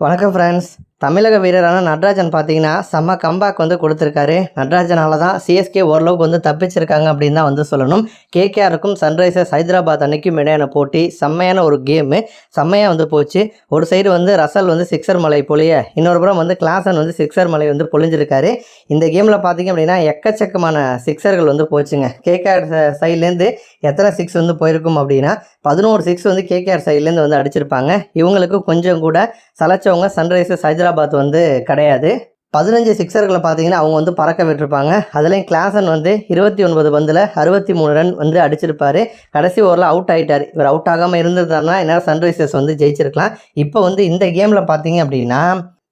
வணக்கம் ஃப்ரெண்ட்ஸ் தமிழக வீரரான நட்ராஜன் பார்த்தீங்கன்னா செம்ம கம்பேக் வந்து கொடுத்துருக்காரு. நட்ராஜனால தான் சிஎஸ்கே ஓரளவுக்கு வந்து தப்பிச்சிருக்காங்க அப்படின்னு தான் வந்து சொல்லணும். கேகேஆருக்கும் சன்ரைசர்ஸ் ஹைதராபாத் அன்னைக்கும் இடையான போட்டி செம்மையான ஒரு கேமு செம்மையாக வந்து போச்சு. ஒரு சைடு வந்து ரசல் வந்து சிக்ஸர் மலை பொழிய இன்னொரு புறம் வந்து கிளாசன் வந்து சிக்ஸர் மலை வந்து பொழிஞ்சிருக்காரு. இந்த கேமில் பார்த்தீங்க அப்படின்னா எக்கச்சக்கமான சிக்ஸர்கள் வந்து போச்சுங்க. கேகேஆர் சைட்லேருந்து எத்தனை சிக்ஸ் வந்து போயிருக்கும் அப்படின்னா பதினோரு சிக்ஸ் வந்து கேகேஆர் சைட்லேருந்து வந்து அடிச்சிருப்பாங்க. இவங்களுக்கு கொஞ்சம் கூட சலைச்சவங்க சன்ரைசர்ஸ் ஹைதராபாத் வந்து கிடையாது. பதினஞ்சு சிக்ஸர்களை பார்த்தீங்கன்னா அவங்க வந்து பறக்க விட்டுருப்பாங்க. அதுலேயும் கிளாசன் வந்து இருபத்தி ஒன்பது பந்தில் அறுபத்தி மூணு ரன் வந்து அடிச்சிருப்பாரு. கடைசி ஓவரில் அவுட் ஆகிட்டார் இவர் அவுட் ஆகாமல் இருந்திருந்தாருன்னா என்ன சன்ரைசர்ஸ் வந்து ஜெயிச்சிருக்கலாம். இப்போ வந்து இந்த கேமில் பார்த்தீங்க அப்படின்னா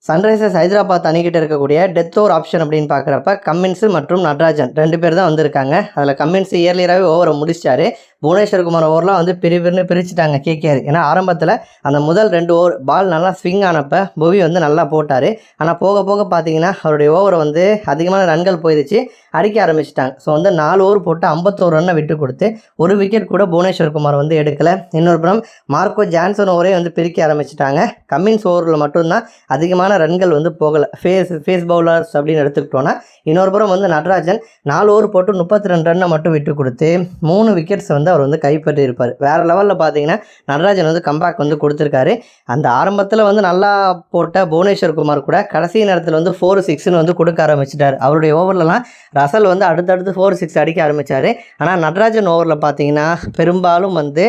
சன்ரைசர்ஸ் ஹைதராபாத் அணிக்கிட்ட இருக்கக்கூடிய டெத் ஓவர் ஆப்ஷன் அப்படின்னு பார்க்குறப்ப கம்மின்ஸு மற்றும் நடராஜன் ரெண்டு பேர் தான் வந்திருக்காங்க. அதில் கம்மின்ஸ் இயர்லியராகவே ஓவரை முடிச்சிட்டாரு. புவனேஸ்வர் குமார் ஓவர்லாம் வந்து பெரிய பெருன்னு பிரிச்சுட்டாங்க கேகேஆர் ஏன்னா ஆரம்பத்தில் அந்த முதல் ரெண்டு ஓவர் பால் நல்லா ஸ்விங் ஆனப்போ புவி வந்து நல்லா போட்டார். ஆனால் போக போக பார்த்தீங்கன்னா அவருடைய ஓவரை வந்து அதிகமான ரன்கள் போயிடுச்சு அடிக்க ஆரம்பிச்சிட்டாங்க. ஸோ வந்து நாலு ஓவர் போட்டு ஐம்பத்தோரு ரன்னை விட்டு கொடுத்து ஒரு விக்கெட் கூட புவனேஸ்வர் குமார் வந்து எடுக்கலை. இன்னொரு புறம் மார்க்கோ ஜான்சன் ஓவரே வந்து பிரிக்க ஆரம்பிச்சிட்டாங்க. கம்மின்ஸ் ஓவரில் மட்டும்தான் அதிகமான ரன்கள் வந்து போகலை. ஃபேஸ் ஃபேஸ் பவுலர்ஸ் அப்படின்னு எடுத்துக்கிட்டோன்னா இன்னொரு புறம் வந்து நடராஜன் நாலு ஓவர் போட்டு முப்பத்தி ரெண்டு ரன்னை மட்டும் விட்டு கொடுத்து மூணு விக்கெட்ஸ் வந்து அவர் வந்து கைப்பற்றி இருப்பார் வேறு லெவலில் பார்த்தீங்கன்னா நடராஜன் வந்து கம்பேக் வந்து கொடுத்துருக்காரு. அந்த ஆரம்பத்தில் வந்து நல்லா போட்ட புவனேஸ்வர் குமார் கூட கடைசி நேரத்தில் வந்து ஃபோர் சிக்ஸ்னு வந்து கொடுக்க ஆரம்பிச்சிட்டார். அவருடைய ஓவர்லலாம் ரசல் வந்து அடுத்தடுத்து ஃபோர் சிக்ஸ் அடிக்க ஆரம்பித்தார் ஆனால் நடராஜன் ஓவரில் பார்த்தீங்கன்னா பெரும்பாலும் வந்து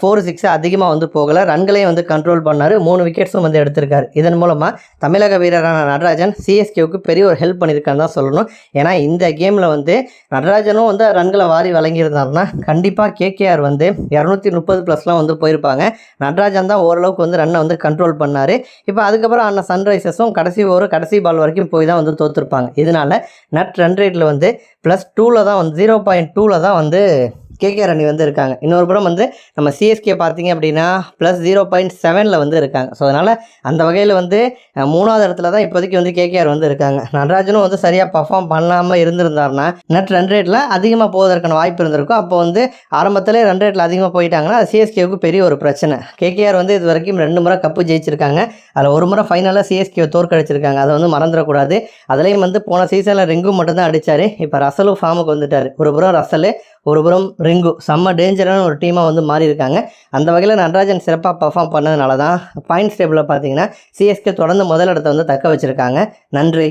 ஃபோர் சிக்ஸ் அதிகமாக வந்து போகலை. ரன்களையும் வந்து கண்ட்ரோல் பண்ணார். மூணு விக்கெட்ஸும் வந்து எடுத்திருக்காரு. இதன் மூலமாக தமிழக வீரரான நடராஜன் சிஎஸ்கேவுக்கு பெரிய ஒரு ஹெல்ப் பண்ணியிருக்கான்னு தான் சொல்லணும். ஏன்னா இந்த கேமில் வந்து நடராஜனும் வந்து ரன்களை வாரி வழங்கியிருந்தாருன்னா கண்டிப்பாக கேகேஆர் வந்து இரநூத்தி முப்பது ப்ளஸ்லாம் வந்து போயிருப்பாங்க. நடராஜன் தான் ஓரளவுக்கு வந்து ரன்னை வந்து கண்ட்ரோல் பண்ணார். இப்போ அதுக்கப்புறம் அண்ணன் சன்ரைசர்ஸும் கடைசி ஓவர் கடைசி பால் வரைக்கும் போய் தான் வந்து தோற்றுருப்பாங்க இதனால் நட் ரன் ரேட்டில் வந்து ப்ளஸ் டூவில் தான் வந்து ஜீரோ பாயிண்ட் டூவில் தான் வந்து கேகேஆர் ரணி வந்து இருக்காங்க. இன்னொரு புறம் வந்து நம்ம சிஎஸ்கே பார்த்தீங்க அப்படின்னா ப்ளஸ் ஜீரோ பாயிண்ட் செவனில் வந்து இருக்காங்க. ஸோ அதனால் அந்த வகையில் வந்து மூணாவது இடத்துல தான் இப்போதைக்கு வந்து கேகேஆர் வந்து இருக்காங்க. நடராஜனும் வந்து சரியாக பர்ஃபார்ம் பண்ணாமல் இருந்திருந்தாருன்னா நெட் ரன் ரேட்டில் அதிகமாக போவதற்கான வாய்ப்பு இருந்திருக்கும். அப்போ வந்து ஆரம்பத்திலே ரன் ரேட்டில் அதிகமாக போயிட்டாங்கன்னா அது சிஎஸ்கேவுக்கு பெரிய ஒரு பிரச்சனை. கேகேஆர் வந்து இது வரைக்கும் ரெண்டு முறை கப்பு ஜெயிச்சிருக்காங்க. அதில் ஒரு முறை ஃபைனலாக சிஎஸ்கேவை தோற்கடிச்சிருக்காங்க. அதை வந்து மறந்துடக்கூடாது. அதுலேயும் வந்து போன சீசனில் ரிங்கு மட்டும்தான் அடித்தார் இப்போ ரசலும் ஃபார்முக்கு வந்துட்டார். ஒரு புறம் ரசலு ஒருபுறம் ரிங்கு. செம்ம டேஞ்சரான ஒரு டீமாக வந்து மாறி இருக்காங்க அந்த வகையில் நடராஜன் சிறப்பாக பர்ஃபார்ம் பண்ணதுனால தான் பாயிண்ட்ஸ் டேபிளில் பார்த்தீங்கன்னா சிஎஸ்கே தொடர்ந்து முதலிடத்தை வந்து தக்க வச்சுருக்காங்க. நன்றி.